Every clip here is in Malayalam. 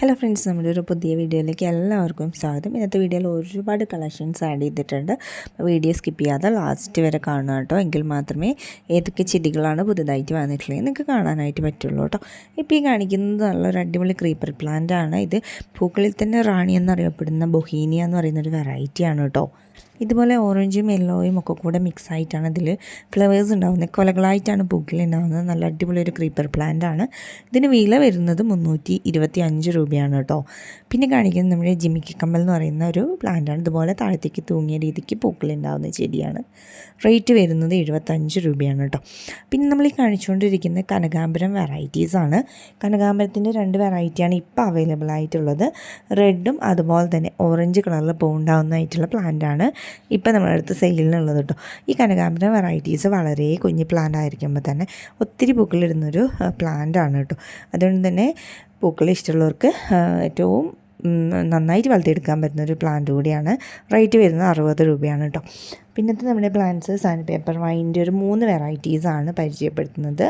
ഹലോ ഫ്രണ്ട്സ് നമ്മുടെ ഒരു പുതിയ വീഡിയോയിലേക്ക് എല്ലാവർക്കും സ്വാഗതം. ഇന്നത്തെ വീഡിയോയിൽ ഒരുപാട് കളക്ഷൻസ് ആഡ് ചെയ്തിട്ടുണ്ട്. വീഡിയോ സ്കിപ്പ് ചെയ്യാതെ ലാസ്റ്റ് വരെ കാണുക കേട്ടോ. എങ്കിൽ മാത്രമേ ഏതൊക്കെ ചെടികളാണ് പുതുതായിട്ട് വന്നിട്ടുള്ളത് നിങ്ങൾക്ക് കാണാനായിട്ട് പറ്റുള്ളൂ കേട്ടോ. ഇപ്പോൾ ഈ കാണിക്കുന്നത് നല്ലൊരു അടിപൊളി ക്രീപ്പർ പ്ലാന്റ് ആണ്. ഇത് പൂക്കളിൽ തന്നെ റാണി എന്നറിയപ്പെടുന്ന ബൊഹീനിയ എന്ന് പറയുന്നൊരു വെറൈറ്റിയാണ് കേട്ടോ. ഇതുപോലെ ഓറഞ്ചും യെല്ലോയും ഒക്കെ കൂടെ മിക്സ് ആയിട്ടാണ് ഇതിൽ ഫ്ലവേഴ്സ് ഉണ്ടാകുന്നത് കൊലകളായിട്ടാണ് പൂക്കൾ ഉണ്ടാകുന്നത് നല്ല അടിപൊളി ഒരു ക്രീപ്പർ പ്ലാന്റ് ആണ്. ഇതിന് വില വരുന്നത് മുന്നൂറ്റി ഇരുപത്തി അഞ്ച് രൂപയാണ് കേട്ടോ. പിന്നെ കാണിക്കുന്നത് നമ്മുടെ ജിമിക്കി കമ്മൽ എന്ന് പറയുന്ന ഒരു പ്ലാന്റാണ് ഇതുപോലെ താഴത്തേക്ക് തൂങ്ങിയ രീതിക്ക് പൂക്കൾ ഉണ്ടാകുന്ന ചെടിയാണ്. റേറ്റ് വരുന്നത് എഴുപത്തഞ്ച് രൂപയാണ് കേട്ടോ. പിന്നെ നമ്മൾ ഈ കാണിച്ചുകൊണ്ടിരിക്കുന്ന കനകാംബരം വെറൈറ്റീസാണ് കനകാംബരത്തിന്റെ രണ്ട് വെറൈറ്റിയാണ് ഇപ്പോൾ അവൈലബിൾ ആയിട്ടുള്ളത്. റെഡും അതുപോലെ തന്നെ ഓറഞ്ച് കളറിൽ പൂണ്ടാവുന്നതായിട്ടുള്ള പ്ലാന്റാണ് ഇപ്പം നമ്മുടെ അടുത്ത് സെയിലിനുള്ളത് കേട്ടോ. ഈ കനകാംബരം വെറൈറ്റീസ് വളരെ കുഞ്ഞു പ്ലാന്റ് ആയിരിക്കുമ്പോൾ തന്നെ ഒത്തിരി പൂക്കളിടുന്നൊരു പ്ലാന്റ് ആണ് കേട്ടോ. അതുകൊണ്ട് തന്നെ പൂക്കൾ ഇഷ്ടമുള്ളവർക്ക് ഏറ്റവും നന്നായിട്ട് വളർത്തിയെടുക്കാൻ പറ്റുന്ന ഒരു പ്ലാന്റ് കൂടിയാണ്. റേറ്റ് വരുന്നത് അറുപത് രൂപയാണ് കേട്ടോ. പിന്നത്തെ നമ്മുടെ പ്ലാന്റ്സ് സാൻഡ് പേപ്പർ വൈന്റെ ഒരു മൂന്ന് വെറൈറ്റീസാണ് പരിചയപ്പെടുത്തുന്നത്.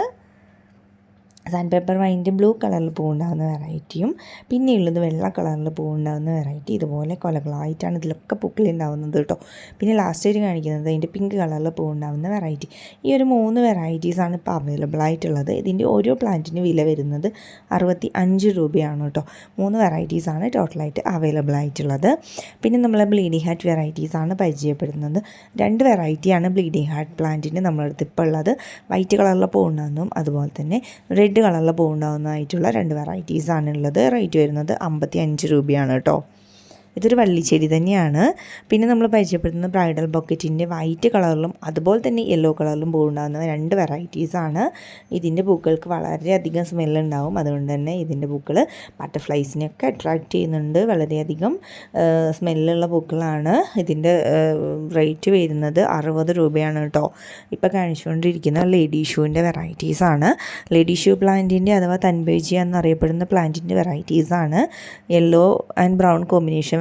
സാൻഡ് പേപ്പർ വൈന്റെ ബ്ലൂ കളറിൽ പൂവുണ്ടാകുന്ന വെറൈറ്റിയും പിന്നെയുള്ളത് വെള്ള കളറിൽ പൂവുണ്ടാകുന്ന വെറൈറ്റി ഇതുപോലെ കൊലകളായിട്ടാണ് ഇതിലൊക്കെ പൂക്കളുണ്ടാവുന്നത് കേട്ടോ. പിന്നെ ലാസ്റ്റ് ആയിട്ട് കാണിക്കുന്നത് അതിന്റെ പിങ്ക് കളറിൽ പൂവുണ്ടാകുന്ന വെറൈറ്റി ഈ ഒരു മൂന്ന് വെറൈറ്റീസാണ് ഇപ്പോൾ അവൈലബിൾ ആയിട്ടുള്ളത്. ഇതിന്റെ ഓരോ പ്ലാന്റിന് വില വരുന്നത് അറുപത്തി അഞ്ച് രൂപയാണ് കേട്ടോ. മൂന്ന് വെറൈറ്റീസാണ് ടോട്ടലായിട്ട് അവൈലബിൾ ആയിട്ടുള്ളത്. പിന്നെ നമ്മൾ ബ്ലീഡിംഗ് ഹാർട്ട് വെറൈറ്റീസാണ് പരിചയപ്പെടുന്നത്. രണ്ട് വെറൈറ്റിയാണ് ബ്ലീഡിംഗ് ഹാർട്ട് പ്ലാന്റിന് നമ്മളടുത്ത് ഇപ്പോൾ ഉള്ളത്. വൈറ്റ് കളറിൽ പൂവുണ്ടാകുന്നതും അതുപോലെ തന്നെ റെഡ് കളറിൽ പൂവുണ്ടാകുന്നതായിട്ടുള്ള രണ്ട് വെറൈറ്റീസാണ് ഉള്ളത് റേറ്റ് വരുന്നത് അമ്പത്തി അഞ്ച് രൂപയാണ് കേട്ടോ. ഇതൊരു വള്ളിച്ചെടി തന്നെയാണ്. പിന്നെ നമ്മൾ പരിചയപ്പെടുത്തുന്ന ബ്രൈഡൽ ബൊക്കറ്റിന്റെ വൈറ്റ് കളറിലും അതുപോലെ തന്നെ യെല്ലോ കളറിലും പൂവുണ്ടാകുന്ന രണ്ട് വെറൈറ്റീസാണ് ഇതിന്റെ പൂക്കൾക്ക് വളരെയധികം സ്മെല്ലുണ്ടാവും. അതുകൊണ്ട് തന്നെ ഇതിന്റെ പൂക്കൾ ബട്ടർഫ്ലൈസിനെയൊക്കെ അട്രാക്റ്റ് ചെയ്യുന്നുണ്ട്. വളരെയധികം സ്മെല്ലുള്ള പൂക്കളാണ്. ഇതിന്റെ റേറ്റ് വരുന്നത് അറുപത് രൂപയാണ് കേട്ടോ. ഇപ്പോൾ കാണിച്ചുകൊണ്ടിരിക്കുന്ന ലേഡി ഷൂവിന്റെ വെറൈറ്റീസാണ് ലേഡി ഷൂ പ്ലാന്റിന്റെ അഥവാ തൻബേജി എന്നറിയപ്പെടുന്ന പ്ലാന്റിന്റെ വെറൈറ്റീസാണ് യെല്ലോ ആൻഡ് ബ്രൗൺ കോമ്പിനേഷൻ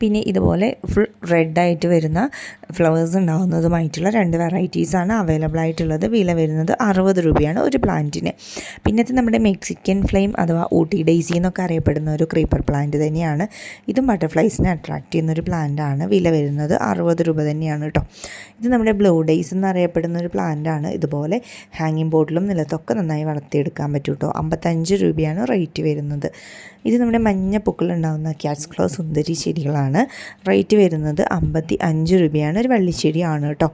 പിന്നെ ഇതുപോലെ ഫുൾ റെഡായിട്ട് വരുന്ന ഫ്ലവേഴ്സ് ഉണ്ടാകുന്നതുമായിട്ടുള്ള രണ്ട് വെറൈറ്റീസാണ് അവൈലബിൾ ആയിട്ടുള്ളത്. വില വരുന്നത് അറുപത് രൂപയാണ് ഒരു പ്ലാന്റിന് പിന്നത്തെ നമ്മുടെ മെക്സിക്കൻ ഫ്ലെയിം അഥവാ ഊട്ടി ഡെയ്സി എന്നൊക്കെ അറിയപ്പെടുന്ന ഒരു ക്രീപ്പർ പ്ലാന്റ് തന്നെയാണ്. ഇതും ബട്ടർഫ്ലൈസിനെ അട്രാക്റ്റ് ചെയ്യുന്ന ഒരു പ്ലാന്റാണ് വില വരുന്നത് അറുപത് രൂപ തന്നെയാണ് കേട്ടോ ഇത് നമ്മുടെ ബ്ലൂ ഡേയ്സ് എന്നറിയപ്പെടുന്ന ഒരു പ്ലാന്റാണ് ഇതുപോലെ ഹാങ്ങിങ് ബോട്ടിലും നിലത്തൊക്കെ നന്നായി വളർത്തിയെടുക്കാൻ പറ്റും കേട്ടോ അമ്പത്തഞ്ച് രൂപയാണ് റേറ്റ് വരുന്നത്. ഇത് നമ്മുടെ മഞ്ഞ പൂക്കളുണ്ടാകുന്ന ക്യാറ്റ്സ് ക്ലോ സുന്ദരി ചെടികളാണ്. റേറ്റ് വരുന്നത് അമ്പത്തി അഞ്ച് രൂപയാണ്. ഒരു വള്ളിച്ചെടിയാണ് കേട്ടോ.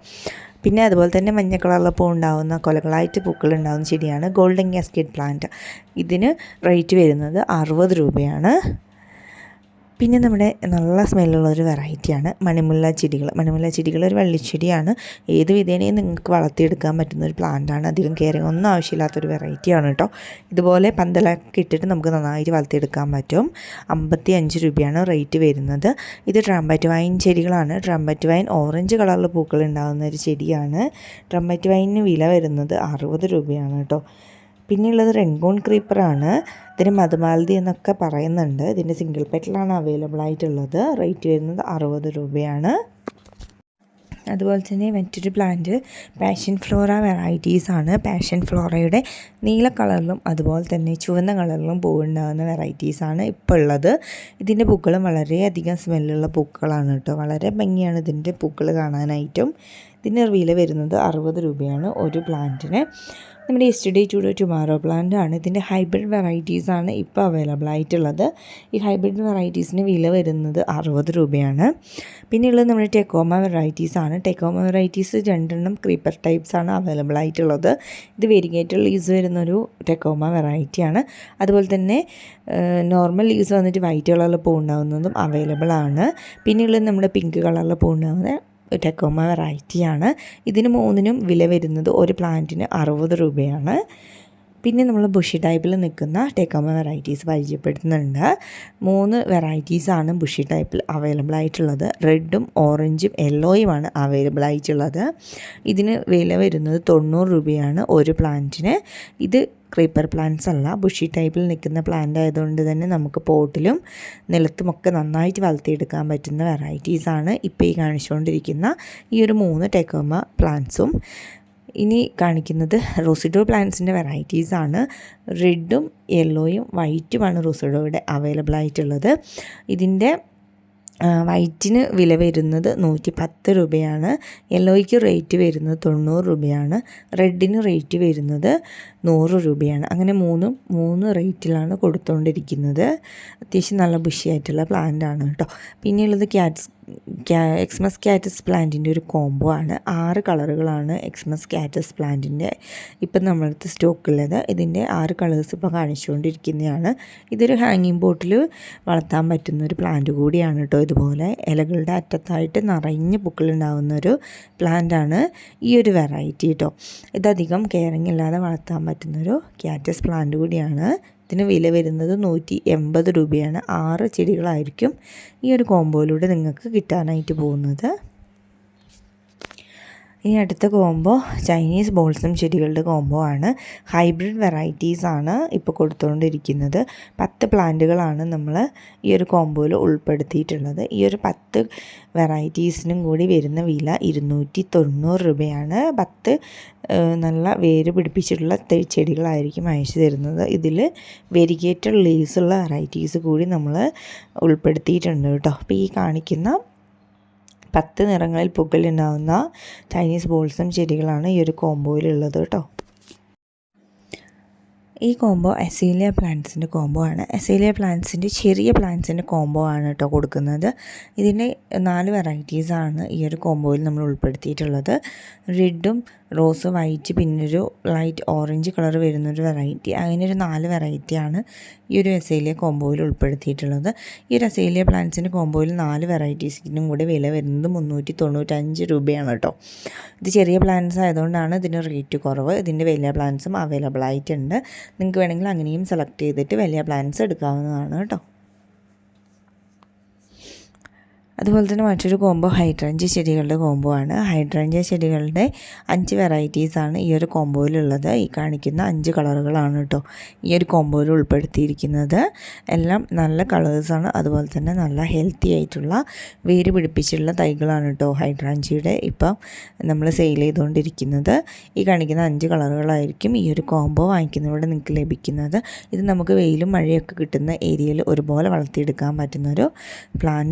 പിന്നെ അതുപോലെ തന്നെ മഞ്ഞ പൂ ഉണ്ടാകുന്ന കൊലകളായിട്ട് പൂക്കൾ ഉണ്ടാകുന്ന ചെടിയാണ് ഗോൾഡൻ കാസ്കേറ്റ് പ്ലാന്റ് ഇതിന് റേറ്റ് വരുന്നത് അറുപത് രൂപയാണ്. പിന്നെ നമ്മുടെ നല്ല സ്മെല്ലുള്ള ഒരു വെറൈറ്റിയാണ് മണിമുല്ല ചെടികൾ. മണിമുല്ല ചെടികൾ ഒരു വള്ളിച്ചെടിയാണ്. ഏത് വിധേനയും നിങ്ങൾക്ക് വളർത്തിയെടുക്കാൻ പറ്റുന്ന ഒരു പ്ലാന്റാണ് അധികം കെയറിങ് ഒന്നും ആവശ്യമില്ലാത്തൊരു വെറൈറ്റിയാണ് കേട്ടോ ഇതുപോലെ പന്തലൊക്കെ ഇട്ടിട്ട് നമുക്ക് നന്നായിട്ട് വളർത്തിയെടുക്കാൻ പറ്റും. അമ്പത്തി അഞ്ച് രൂപയാണ് റേറ്റ് വരുന്നത്. ഇത് ട്രംബറ്റ് വൈൻ ചെടികളാണ്. ട്രംബറ്റ് വൈൻ ഓറഞ്ച് കളറിൽ പൂക്കൾ ഉണ്ടാകുന്ന ഒരു ചെടിയാണ്. ട്രംബറ്റ് വൈനിന് വില വരുന്നത് അറുപത് രൂപയാണ് കേട്ടോ പിന്നെയുള്ളത് റെങ്കോൺ ക്രീപ്പറാണ്. ഇതിന് മധുമാലതി എന്നൊക്കെ പറയുന്നുണ്ട്. ഇതിന്റെ സിംഗിൾ പെറ്റലാണ് അവൈലബിൾ ആയിട്ടുള്ളത് റേറ്റ് വരുന്നത് അറുപത് രൂപയാണ്. അതുപോലെ തന്നെ മറ്റൊരു പ്ലാന്റ് പാഷൻ ഫ്ലോറ വെറൈറ്റീസ് ആണ്. പാഷൻ ഫ്ലോറയുടെ നീല കളറിലും അതുപോലെ തന്നെ ചുവന്ന കളറിലും പൂവുണ്ടാകുന്ന വെറൈറ്റീസ് ആണ് ഇപ്പോൾ ഉള്ളത് ഇതിന്റെ പൂക്കളും വളരെയധികം സ്മെല്ലുള്ള പൂക്കളാണ് കേട്ടോ. വളരെ ഭംഗിയാണ് ഇതിന്റെ പൂക്കൾ കാണാനായിട്ടും. ഇതിന് വില വരുന്നത് അറുപത് രൂപയാണ് ഒരു പ്ലാന്റിന്. നമ്മുടെ എസ്റ്റഡേ ടു ടുമാറോ പ്ലാന്റ് ആണ്. ഇതിന്റെ ഹൈബ്രിഡ് വെറൈറ്റീസ് ആണ് ഇപ്പോൾ അവൈലബിൾ ആയിട്ടുള്ളത്. ഈ ഹൈബ്രിഡ് വെറൈറ്റീസിന് വില വരുന്നത് അറുപത് രൂപയാണ്. പിന്നെയുള്ളത് നമ്മുടെ ടെക്കോമ വെറൈറ്റീസ് ആണ്. ടെക്കോമ വെറൈറ്റീസ് രണ്ടെണ്ണം ക്രീപ്പർ ടൈപ്സ് ആണ് അവൈലബിൾ ആയിട്ടുള്ളത്. ഇത് വെരിഗേറ്റഡ് ലീവ്സ് വരുന്നൊരു ടെക്കോമ വെറൈറ്റിയാണ് അതുപോലെ തന്നെ നോർമൽ ലീസ് വന്നിട്ട് വൈറ്റ് കളറിൽ പൂണ്ടാവുന്നതും അവൈലബിൾ ആണ്. പിന്നെയുള്ളത് നമ്മുടെ പിങ്ക് കളറിൽ പൂണ്ടാവുന്ന ടെക്കോമ വെറൈറ്റിയാണ് ഇതിന് മൂന്നിനും വില വരുന്നത് ഒരു പ്ലാന്റിന് അറുപത് രൂപയാണ്. പിന്നെ നമ്മൾ ബുഷി ടൈപ്പിൽ നിൽക്കുന്ന ടെക്കോമ വെറൈറ്റീസ് പരിചയപ്പെടുത്തുന്നുണ്ട്. മൂന്ന് വെറൈറ്റീസാണ് ബുഷി ടൈപ്പിൽ അവൈലബിൾ ആയിട്ടുള്ളത്. റെഡും ഓറഞ്ചും യെല്ലോയുമാണ് അവൈലബിൾ ആയിട്ടുള്ളത്. ഇതിന് വില വരുന്നത് തൊണ്ണൂറ് രൂപയാണ് ഒരു പ്ലാന്റിന്. ഇത് ക്രീപ്പർ പ്ലാന്റ്സ് അല്ല ബുഷി ടൈപ്പിൽ നിൽക്കുന്ന പ്ലാന്റ് ആയതുകൊണ്ട് തന്നെ നമുക്ക് പോട്ടിലും നിലത്തുമൊക്കെ നന്നായിട്ട് വളർത്തിയെടുക്കാൻ പറ്റുന്ന വെറൈറ്റീസാണ് ഇപ്പോൾ ഈ കാണിച്ചുകൊണ്ടിരിക്കുന്ന ഈ ഒരു മൂന്ന് ടെക്കോമ പ്ലാന്റ്സും ഇനി കാണിക്കുന്നത് റോസിഡോ പ്ലാന്റ്സിന്റെ വെറൈറ്റീസാണ് റെഡും യെല്ലോയും വൈറ്റുമാണ് റോസിഡോയുടെ അവൈലബിൾ ആയിട്ടുള്ളത്. ഇതിന്റെ വൈറ്റിന് വില വരുന്നത് നൂറ്റി പത്ത് രൂപയാണ് യെല്ലോയ്ക്ക് റേറ്റ് വരുന്നത് തൊണ്ണൂറ് രൂപയാണ്. റെഡിന് റേറ്റ് വരുന്നത് നൂറ് രൂപയാണ്. അങ്ങനെ മൂന്നും മൂന്ന് റേറ്റിലാണ് കൊടുത്തുകൊണ്ടിരിക്കുന്നത് അത്യാവശ്യം നല്ല ബുഷിയായിട്ടുള്ള പ്ലാന്റ് ആണ് കേട്ടോ. പിന്നെയുള്ളത് ക്യാറ്റ്സ് എക്സ്മസ് ക്യാറ്റസ് പ്ലാന്റിന്റെ ഒരു കോംബോ ആണ്. ആറ് കളറുകളാണ് എക്സ്മസ് ക്യാറ്റസ് പ്ലാന്റിന്റെ ഇപ്പം നമ്മളടുത്ത് സ്റ്റോക്കുള്ളത് ഇതിന്റെ ആറ് കളേഴ്സ് ഇപ്പോൾ കാണിച്ചുകൊണ്ടിരിക്കുന്നതാണ്. ഇതൊരു ഹാങ്ങിങ് ബോട്ടിൽ വളർത്താൻ പറ്റുന്ന ഒരു പ്ലാന്റ് കൂടിയാണ് കേട്ടോ ഇതുപോലെ. ഇലകളുടെ അറ്റത്തായിട്ട് നിറഞ്ഞ് പൂക്കളുണ്ടാവുന്ന ഒരു പ്ലാന്റാണ് ഈ ഒരു വെറൈറ്റി കേട്ടോ ഇതധികം കെയറിങ് ഇല്ലാതെ വളർത്താൻ പറ്റുന്നൊരു ക്യാറ്റസ് പ്ലാന്റ് കൂടിയാണ്. ഇതിന് വില വരുന്നത് നൂറ്റി എൺപത് രൂപയാണ്. ആറ് ചെടികളായിരിക്കും ഈ ഒരു കോമ്പോയിലൂടെ നിങ്ങൾക്ക് കിട്ടാനായിട്ട് പോകുന്നത്. ഇനി അടുത്ത കോംബോ ചൈനീസ് ബോൾസും ചെടികളുടെ കോംബോ ആണ്. ഹൈബ്രിഡ് വെറൈറ്റീസ് ആണ് ഇപ്പോൾ കൊടുത്തുകൊണ്ടിരിക്കുന്നത് പത്ത് പ്ലാന്റുകളാണ് നമ്മൾ ഈ ഒരു കോംബോയിൽ ഉൾപ്പെടുത്തിയിട്ടുള്ളത്. ഈ ഒരു പത്ത് വെറൈറ്റീസിനും കൂടി വരുന്ന വില ഇരുന്നൂറ്റി തൊണ്ണൂറ് രൂപയാണ്. പത്ത് നല്ല വേര് പിടിപ്പിച്ചിട്ടുള്ള ചെടികളായിരിക്കും അയച്ചു തരുന്നത്. ഇതിൽ വെരിഗേറ്റഡ് ലീവ്സുള്ള വെറൈറ്റീസ് കൂടി നമ്മൾ ഉൾപ്പെടുത്തിയിട്ടുണ്ട് കേട്ടോ. അപ്പോൾ ഈ കാണിക്കുന്ന പത്ത് നിറങ്ങളിൽ പുകലുണ്ടാവുന്ന ചൈനീസ് ബോൾസും ചെടികളാണ് ഈ ഒരു കോംബോയിലുള്ളത് കേട്ടോ. ഈ കോംബോ എസീലിയ പ്ലാന്റ്സിന്റെ കോംബോ ആണ്. എസീലിയ പ്ലാന്റ്സിന്റെ ചെറിയ പ്ലാന്റ്സിന്റെ കോംബോ ആണ് കേട്ടോ കൊടുക്കുന്നത്. ഇതിന്റെ നാല് വെറൈറ്റീസാണ് ഈ ഒരു കോംബോയിൽ നമ്മൾ ഉൾപ്പെടുത്തിയിട്ടുള്ളത്. റെഡും റോസ് വൈറ്റ് പിന്നൊരു ലൈറ്റ് ഓറഞ്ച് കളർ വരുന്നൊരു വെറൈറ്റി. അങ്ങനെ ഒരു നാല് വെറൈറ്റിയാണ് ഈ ഒരു എസേലിയ കോംബോയിൽ ഉൾപ്പെടുത്തിയിട്ടുള്ളത്. ഈ ഒരു എസേലിയ പ്ലാന്റ്സിന്റെ കോംബോയിൽ നാല് വെറൈറ്റീസിനും കൂടി വില വരുന്നത് മുന്നൂറ്റി തൊണ്ണൂറ്റഞ്ച് രൂപയാണ് കേട്ടോ. ഇത് ചെറിയ പ്ലാന്റ്സ് ആയതുകൊണ്ടാണ് ഇതിന് റേറ്റ് കുറവ്. ഇതിന്റെ വലിയ പ്ലാന്റ്സും അവൈലബിൾ ആയിട്ടുണ്ട്. നിങ്ങൾക്ക് വേണമെങ്കിൽ അങ്ങനെയും സെലക്ട് ചെയ്തിട്ട് വലിയ പ്ലാന്റ്സ് എടുക്കാവുന്നതാണ് കേട്ടോ. അതുപോലെ തന്നെ മറ്റൊരു കോംബോ ഹൈഡ്രഞ്ച് ചെടികളുടെ കോംബോ ആണ്. ഹൈഡ്രഞ്ച് ചെടികളുടെ അഞ്ച് വെറൈറ്റീസാണ് ഈ ഒരു കോംബോയിലുള്ളത് ഈ കാണിക്കുന്ന അഞ്ച് കളറുകളാണ് കേട്ടോ ഈ ഒരു കോംബോയിൽ ഉൾപ്പെടുത്തിയിരിക്കുന്നത്. എല്ലാം നല്ല കളേഴ്സാണ് അതുപോലെ തന്നെ നല്ല ഹെൽത്തി ആയിട്ടുള്ള വേര് പിടിപ്പിച്ചിട്ടുള്ള തൈകളാണ് കേട്ടോ ഹൈഡ്രാഞ്ചിയുടെ ഇപ്പം നമ്മൾ സെയിൽ ചെയ്തുകൊണ്ടിരിക്കുന്നത് ഈ കാണിക്കുന്ന അഞ്ച് കളറുകളായിരിക്കും ഈ ഒരു കോംബോ വാങ്ങിക്കുന്നതിലൂടെ നിങ്ങൾക്ക് ലഭിക്കുന്നത്. ഇത് നമുക്ക് വെയിലും മഴയൊക്കെ കിട്ടുന്ന ഏരിയയിൽ ഒരുപോലെ വളർത്തിയെടുക്കാൻ പറ്റുന്നൊരു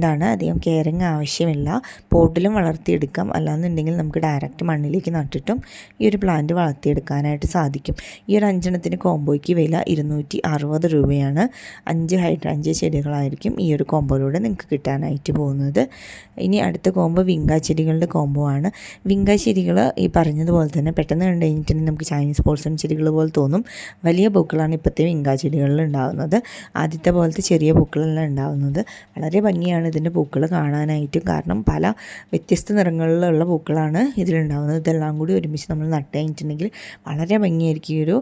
ആണ്. അധികം കെയറിങ് ആവശ്യമില്ല. പോട്ടിലും വളർത്തിയെടുക്കാം. അല്ലാന്നുണ്ടെങ്കിൽ നമുക്ക് ഡയറക്റ്റ് മണ്ണിലേക്ക് നട്ടിട്ടും ഈ ഒരു പ്ലാന്റ് വളർത്തിയെടുക്കാനായിട്ട് സാധിക്കും. ഈ ഒരു അഞ്ചെണ്ണത്തിന് കോംബോയ്ക്ക് വില ഇരുന്നൂറ്റി അറുപത് രൂപയാണ്. അഞ്ച് ഹൈഡ്രാഞ്ച് ചെടികളായിരിക്കും ഈ ഒരു കോംബോയിലൂടെ നിങ്ങൾക്ക് കിട്ടാനായിട്ട് പോകുന്നത്. ഇനി അടുത്ത കോംബോ വിങ്കാ ചെടികളുടെ കോംബോ ആണ്. വിങ്കാ ചെടികൾ ഈ പറഞ്ഞതുപോലെ തന്നെ പെട്ടെന്ന് കണ്ടു കഴിഞ്ഞിട്ടുണ്ടെങ്കിൽ നമുക്ക് ചൈനീസ് പോൾസൺ ചെടികൾ പോലെ തോന്നും. വലിയ പൂക്കളാണ് ഇപ്പോഴത്തെ വിങ്കാ ചെടികളിൽ ഉണ്ടാകുന്നത് ആദ്യത്തെ പോലത്തെ ചെറിയ പൂക്കളെല്ലാം ഉണ്ടാകുന്നത് വളരെ ഭംഗിയാണ് ഇതിന്റെ പൂക്കൾ കാണാനായിട്ടും കാരണം പല വ്യത്യസ്ത നിറങ്ങളിലുള്ള പൂക്കളാണ് ഇതിലുണ്ടാകുന്നത് ഇതെല്ലാം കൂടി ഒരുമിച്ച് നമ്മൾ നട്ട് കഴിഞ്ഞിട്ടുണ്ടെങ്കിൽ വളരെ ഭംഗിയായിരിക്കും ഈ ഒരു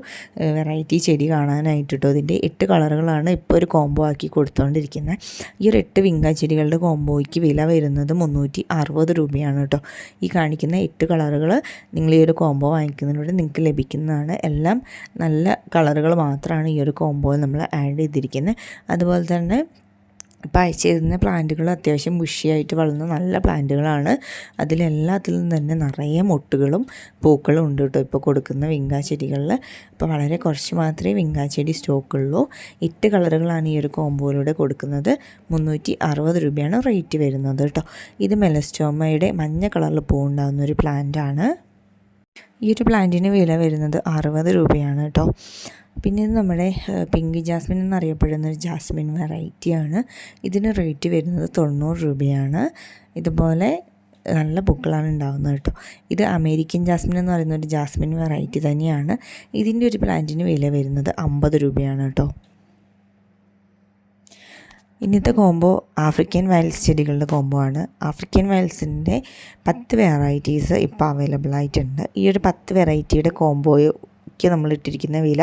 വെറൈറ്റി ചെടി കാണാനായിട്ട് കേട്ടോ ഇതിന്റെ എട്ട് കളറുകളാണ് ഇപ്പോൾ ഒരു കോംബോ ആക്കി കൊടുത്തുകൊണ്ടിരിക്കുന്നത് ഈ ഒരു എട്ട് വിങ്ക ചെടികളുടെ കോംബോയ്ക്ക് വില വരുന്നത് മുന്നൂറ്റി അറുപത് രൂപയാണ് കേട്ടോ ഈ കാണിക്കുന്ന എട്ട് കളറുകൾ നിങ്ങൾ ഈ ഒരു കോംബോ വാങ്ങിക്കുന്നതിലൂടെ നിങ്ങൾക്ക് ലഭിക്കുന്നതാണ്. എല്ലാം നല്ല കളറുകൾ മാത്രമാണ് ഈ ഒരു കോംബോയിൽ നമ്മൾ ആഡ് ചെയ്തിരിക്കുന്നത്. അതുപോലെ തന്നെ ഇപ്പോൾ അയച്ചു തരുന്ന പ്ലാന്റുകൾ അത്യാവശ്യം ബുഷിയായിട്ട് വളർന്ന നല്ല പ്ലാന്റുകളാണ്. അതിലെല്ലാത്തിലും തന്നെ നിറയെ മൊട്ടുകളും പൂക്കളും ഉണ്ട് കേട്ടോ ഇപ്പോൾ കൊടുക്കുന്ന വിങ്കാ ചെടികളിൽ ഇപ്പോൾ വളരെ കുറച്ച് മാത്രമേ വിങ്കാ ചെടി സ്റ്റോക്കുള്ളൂ. ഇറ്റ് കളറുകളാണ് ഈ ഒരു കോമ്പോയിലൂടെ കൊടുക്കുന്നത്. മുന്നൂറ്റി അറുപത് രൂപയാണ് റേറ്റ് വരുന്നത് കേട്ടോ. ഇത് മെലസ്റ്റോമയുടെ മഞ്ഞ കളറിൽ പൂവുണ്ടാകുന്ന ഒരു പ്ലാന്റാണ്. ഈ ഒരു പ്ലാന്റിന് വില വരുന്നത് അറുപത് രൂപയാണ് കേട്ടോ. പിന്നെ നമ്മുടെ പിങ്ക് ജാസ്മിൻ എന്നറിയപ്പെടുന്ന ഒരു ജാസ്മിൻ വെറൈറ്റിയാണ്. ഇതിന് റേറ്റ് വരുന്നത് തൊണ്ണൂറ് രൂപയാണ്. ഇതുപോലെ നല്ല പൂക്കളാണ് ഉണ്ടാകുന്നത് കേട്ടോ. ഇത് അമേരിക്കൻ ജാസ്മിൻ എന്ന് പറയുന്ന ഒരു ജാസ്മിൻ വെറൈറ്റി തന്നെയാണ്. ഇതിന്റെ ഒരു പ്ലാന്റിന് വില വരുന്നത് അമ്പത് രൂപയാണ് കേട്ടോ. ഇന്നത്തെ കോംബോ ആഫ്രിക്കൻ വയൽസ് ചെടികളുടെ കോംബോ ആണ്. ആഫ്രിക്കൻ വയൽസിന്റെ പത്ത് വെറൈറ്റീസ് ഇപ്പോൾ അവൈലബിൾ ആയിട്ടുണ്ട്. ഈ ഒരു പത്ത് വെറൈറ്റിയുടെ കോംബോ കോംബോയ്ക്ക് നമ്മൾ ഇട്ടിരിക്കുന്ന വില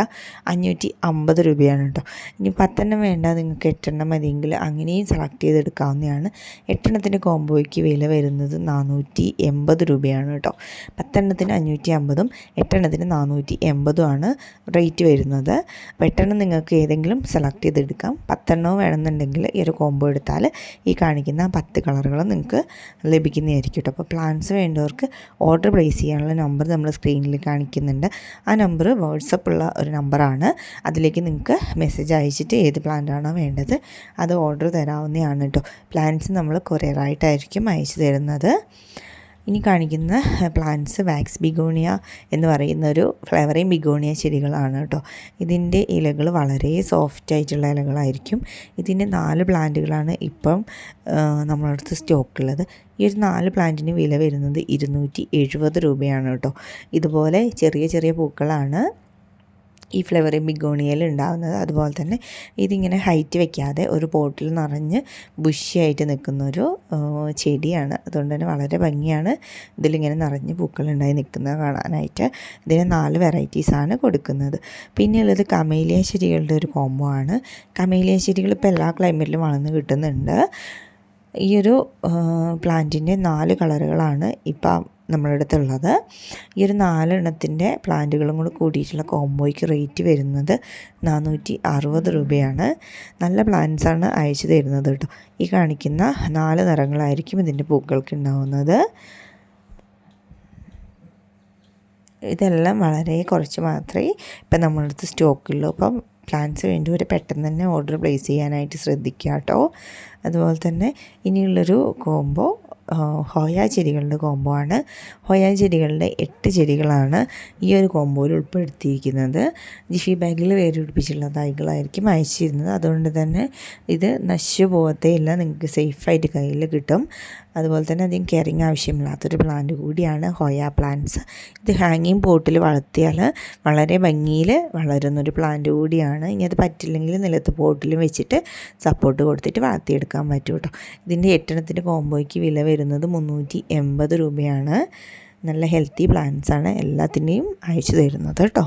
അഞ്ഞൂറ്റി അമ്പത് രൂപയാണ് കേട്ടോ. ഇനി പത്തെണ്ണം വേണ്ട നിങ്ങൾക്ക് എട്ടെണ്ണം മതിയെങ്കിൽ അങ്ങനെയും സെലക്ട് ചെയ്തെടുക്കാവുന്നതാണ്. എട്ടെണ്ണത്തിന്റെ കോംബോയ്ക്ക് വില വരുന്നത് നാനൂറ്റി എൺപത് രൂപയാണ് കേട്ടോ. പത്തെണ്ണത്തിന് അഞ്ഞൂറ്റി അമ്പതും എട്ടെണ്ണത്തിന് നാനൂറ്റി എൺപതുമാണ് റേറ്റ് വരുന്നത്. എട്ടെണ്ണം നിങ്ങൾക്ക് ഏതെങ്കിലും സെലക്ട് ചെയ്തെടുക്കാം. പത്തെണ്ണവും വേണമെന്നുണ്ടെങ്കിൽ ഈ ഒരു കോംബോ എടുത്താൽ ഈ കാണിക്കുന്ന പത്ത് കളറുകൾ നിങ്ങൾക്ക് ലഭിക്കുന്നതായിരിക്കും കേട്ടോ. അപ്പോൾ പ്ലാൻസ് വേണ്ടവർക്ക് ഓർഡർ പ്ലേസ് ചെയ്യാനുള്ള നമ്പർ നമ്മൾ സ്ക്രീനിൽ കാണിക്കുന്നുണ്ട്. ആ നമ്പർ വാട്സപ്പുള്ള ഒരു നമ്പറാണ്. അതിലേക്ക് നിങ്ങൾക്ക് മെസ്സേജ് അയച്ചിട്ട് ഏത് പ്ലാന്റാണോ വേണ്ടത് അത് ഓർഡർ തരാവുന്നതാണ് കേട്ടോ പ്ലാന്റ്സ് നമ്മൾ കൊറിയറായിട്ടായിരിക്കും അയച്ചു തരുന്നത്. ഇനി കാണിക്കുന്ന പ്ലാന്റ്സ് വാക്സ് ബിഗോണിയ എന്ന് പറയുന്ന ഒരു ഫ്ലവറിങ് ബിഗോണിയ ചെടികളാണ് കേട്ടോ. ഇതിന്റെ ഇലകൾ വളരെ സോഫ്റ്റ് ആയിട്ടുള്ള ഇലകളായിരിക്കും. ഇതിന്റെ നാല് പ്ലാന്റുകളാണ് ഇപ്പം നമ്മുടെ അടുത്ത് സ്റ്റോക്കുള്ളത് ഈ ഒരു നാല് പ്ലാന്റിന് വില വരുന്നത് ഇരുന്നൂറ്റി എഴുപത് രൂപയാണ് കേട്ടോ. ഇതുപോലെ ചെറിയ ചെറിയ പൂക്കളാണ്. ഈ ഫ്ലവർ ബിഗോണിയയിൽ ഉണ്ടാകുന്നത് അതുപോലെ തന്നെ ഇതിങ്ങനെ ഹൈറ്റ് വെക്കാതെ ഒരു പോട്ടിൽ നിറഞ്ഞ് ബുഷിയായിട്ട് നിൽക്കുന്നൊരു ചെടിയാണ്. അതുകൊണ്ട് തന്നെ വളരെ ഭംഗിയാണ് ഇതിലിങ്ങനെ നിറഞ്ഞ് പൂക്കളുണ്ടായി നിൽക്കുന്നത് കാണാനായിട്ട്. ഇതിന് നാല് വെറൈറ്റീസാണ് കൊടുക്കുന്നത്. പിന്നെയുള്ളത് കമേലിയ ചെടികളുടെ ഒരു കോംബോ ആണ്. കമേലിയ ചെടികൾ ഇപ്പോൾ എല്ലാ ക്ലൈമറ്റിലും വളർന്ന് കിട്ടുന്നുണ്ട്. ഈ ഒരു പ്ലാന്റിന്റെ നാല് കളറുകളാണ് ഇപ്പം നമ്മുടെ അടുത്തുള്ളത് ഈ ഒരു നാലെണ്ണത്തിന്റെ പ്ലാന്റുകളും കൂടി കൂടിയിട്ടുള്ള കോംബോയ്ക്ക് റേറ്റ് വരുന്നത് നാനൂറ്റി അറുപത് രൂപയാണ്. നല്ല പ്ലാന്റ്സാണ് അയച്ചു തരുന്നത് കേട്ടോ. ഈ കാണിക്കുന്ന നാല് നിറങ്ങളായിരിക്കും ഇതിന്റെ പൂക്കൾക്ക് ഉണ്ടാവുന്നത്. ഇതെല്ലാം വളരെ കുറച്ച് മാത്രമേ ഇപ്പം നമ്മളുടെ അടുത്ത് സ്റ്റോക്കുള്ളൂ. അപ്പം പ്ലാൻസ് വേണ്ടവർ പെട്ടെന്ന് തന്നെ ഓർഡർ പ്ലേസ് ചെയ്യാനായിട്ട് ശ്രദ്ധിക്കുക കേട്ടോ. അതുപോലെ തന്നെ ഇനിയുള്ളൊരു കോംബോ ഹോയ ചെടികളുടെ കോംബോ ആണ്. ഹോയ ചെടികളുടെ എട്ട് ചെടികളാണ് ഈ ഒരു കോംബോയിൽ ഉൾപ്പെടുത്തിയിരിക്കുന്നത്. ജിഫി ബാഗിൽ വേര് പിടിപ്പിച്ചുള്ള തൈകളായിരിക്കും അയച്ചിരുന്നത്. അതുകൊണ്ട് തന്നെ ഇത് നശിച്ചു പോകത്തേയില്ല. നിങ്ങൾക്ക് സേഫായിട്ട് കയ്യിൽ കിട്ടും. അതുപോലെ തന്നെ അധികം കെയറിങ് ആവശ്യമില്ലാത്തൊരു പ്ലാന്റ് കൂടിയാണ് ഹോയ പ്ലാന്റ്സ് ഇത് ഹാങ്ങിങ് പോട്ടിൽ വളർത്തിയാൽ വളരെ ഭംഗിയിൽ വളരുന്നൊരു പ്ലാന്റ് കൂടിയാണ്. ഇനി അത് പറ്റില്ലെങ്കിൽ നിലത്ത് പോട്ടിലും വെച്ചിട്ട് സപ്പോർട്ട് കൊടുത്തിട്ട് വളർത്തിയെടുക്കാൻ പറ്റും കേട്ടോ ഇതിന്റെ എട്ടെണ്ണത്തിന്റെ കോംബോയ്ക്ക് വില വരുന്നത് മുന്നൂറ്റി എൺപത് രൂപയാണ്. നല്ല ഹെൽത്തി പ്ലാന്റ്സാണ് എല്ലാത്തിന്റെയും അയച്ചു തരുന്നത് കേട്ടോ